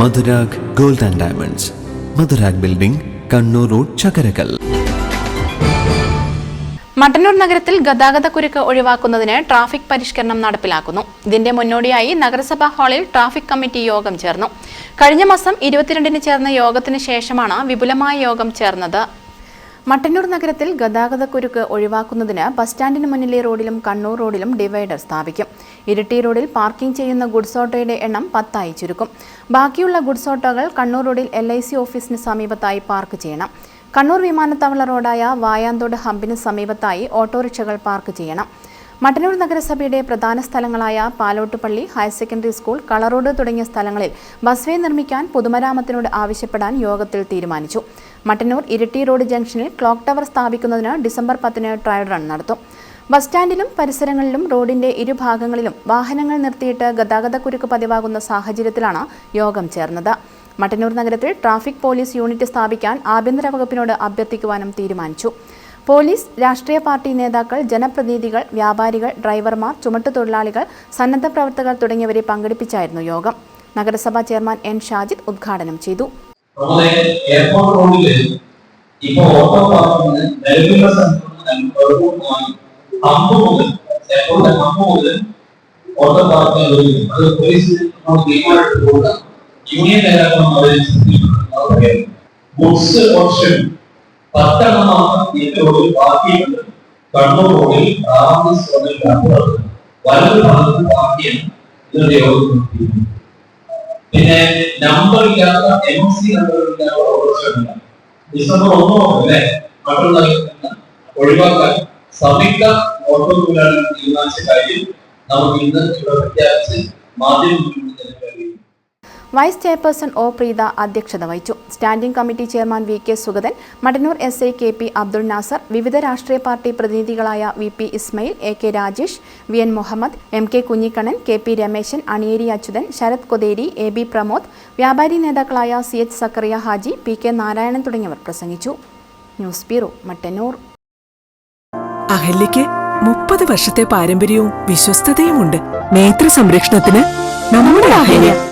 Madhurag gold and diamonds. Madhurag building Kannur road Chakkarakkal. Mattannur നഗരത്തിൽ ഗതാഗതക്കുരുക്ക് ഒഴിവാക്കുന്നതിന് traffic പരിഷ്കരണം നടപ്പിലാക്കുന്നു. ഇതിന്റെ മുന്നോടിയായി നഗരസഭാ ഹാളിൽ ട്രാഫിക് കമ്മിറ്റി യോഗം ചേർന്നു. കഴിഞ്ഞ മാസം ഇരുപത്തിരണ്ടിന് ചേർന്ന യോഗത്തിന് ശേഷമാണ് വിപുലമായ യോഗം ചേർന്നത്. മട്ടന്നൂർ നഗരത്തിൽ ഗതാഗതക്കുരുക്ക് ഒഴിവാക്കുന്നതിന് ബസ് സ്റ്റാൻഡിന് മുന്നിലെ റോഡിലും കണ്ണൂർ റോഡിലും ഡിവൈഡർ സ്ഥാപിക്കും. ഇരിട്ടി റോഡിൽ പാർക്കിംഗ് ചെയ്യുന്ന ഗുഡ്സ് ഓട്ടോയുടെ എണ്ണം പത്തായി ചുരുക്കും. ബാക്കിയുള്ള ഗുഡ്സ് ഓട്ടോകൾ കണ്ണൂർ റോഡിൽ എൽ ഐ സി ഓഫീസിന് സമീപത്തായി പാർക്ക് ചെയ്യണം. കണ്ണൂർ വിമാനത്താവള റോഡായ വായാന്തോട് ഹബിന് സമീപത്തായി ഓട്ടോറിക്ഷകൾ പാർക്ക് ചെയ്യണം. മട്ടന്നൂർ നഗരസഭയുടെ പ്രധാന സ്ഥലങ്ങളായ Palottupalli higher secondary school Kalarode തുടങ്ങിയ സ്ഥലങ്ങളിൽ ബസ്വേ നിർമ്മിക്കാൻ പൊതുമരാമത്തിനോട് ആവശ്യപ്പെടാൻ യോഗത്തിൽ തീരുമാനിച്ചു. മട്ടന്നൂർ ഇരിട്ടി റോഡ് ജംഗ്ഷനിൽ ക്ലോക്ക് ടവർ സ്ഥാപിക്കുന്നതിന് ഡിസംബർ പത്തിന് ട്രയൽ റൺ നടത്തും. ബസ് സ്റ്റാൻഡിലും പരിസരങ്ങളിലും റോഡിന്റെ ഇരുഭാഗങ്ങളിലും വാഹനങ്ങൾ നിർത്തിയിട്ട് ഗതാഗതക്കുരുക്ക് പതിവാകുന്ന സാഹചര്യത്തിലാണ് യോഗം ചേർന്നത്. മട്ടന്നൂർ നഗരത്തിൽ ട്രാഫിക് പോലീസ് യൂണിറ്റ് സ്ഥാപിക്കാൻ ആഭ്യന്തര വകുപ്പിനോട് അഭ്യർത്ഥിക്കുവാനും തീരുമാനിച്ചു. പോലീസ് രാഷ്ട്രീയ പാർട്ടി നേതാക്കൾ ജനപ്രതിനിധികൾ വ്യാപാരികൾ ഡ്രൈവർമാർ ചുമട്ടുതൊഴിലാളികൾ സന്നദ്ധ പ്രവർത്തകർ തുടങ്ങിയവരെ പങ്കെടുപ്പിച്ചായിരുന്നു യോഗം. നഗരസഭാ ചെയർമാൻ എൻ. ഷാജിദ് ഉദ്ഘാടനം ചെയ്തു. എയർപോർട്ട് റോഡിൽ ഇപ്പോൾ ഓട്ടോ പാർക്കിന് നിലവിലുള്ള ഹമ്പ് മുതൽ എയർപോർട്ടിന്റെ ഹമ്പ് മുതൽ ഓട്ടോ പാർക്കിന് അത് പോലീസ് യൂണിയൻ നേതാക്കൾ ഗുഡ്സ് ഓപ്ഷൻ പിന്നെ നമ്പർ ഇല്ലാത്ത ഒഴിവാക്കാൻ സംയുക്ത തീരുമാനിച്ച കാര്യം. നമുക്ക് ഇന്ന് കഴിയും വൈസ് ചെയർപേഴ്സൺ ഒ പ്രീത അധ്യക്ഷത വഹിച്ചു. Standing committee chairman V K Sugathan Mattannur S I K P Abdul Nasar വിവിധ രാഷ്ട്രീയ party പ്രതിനിധികളായ V P Ismail A K Rajesh V N Muhammad M K Kunhikannan K P Rameshan Aniyeri Achuthan Sarath Kotheri A B Pramod വ്യാപാരി നേതാക്കളായ C H Zakariya Haji P K Narayanan തുടങ്ങിയവർ പ്രസംഗിച്ചു. News bureau Mattannur. അഹല്യയ്ക്ക് മുപ്പത് വർഷത്തെ പാരമ്പര്യവും വിശ്വസ്തതയുമുണ്ട്. നേത്ര സംരക്ഷണത്തിന് നമ്മുടെ അഹല്യ.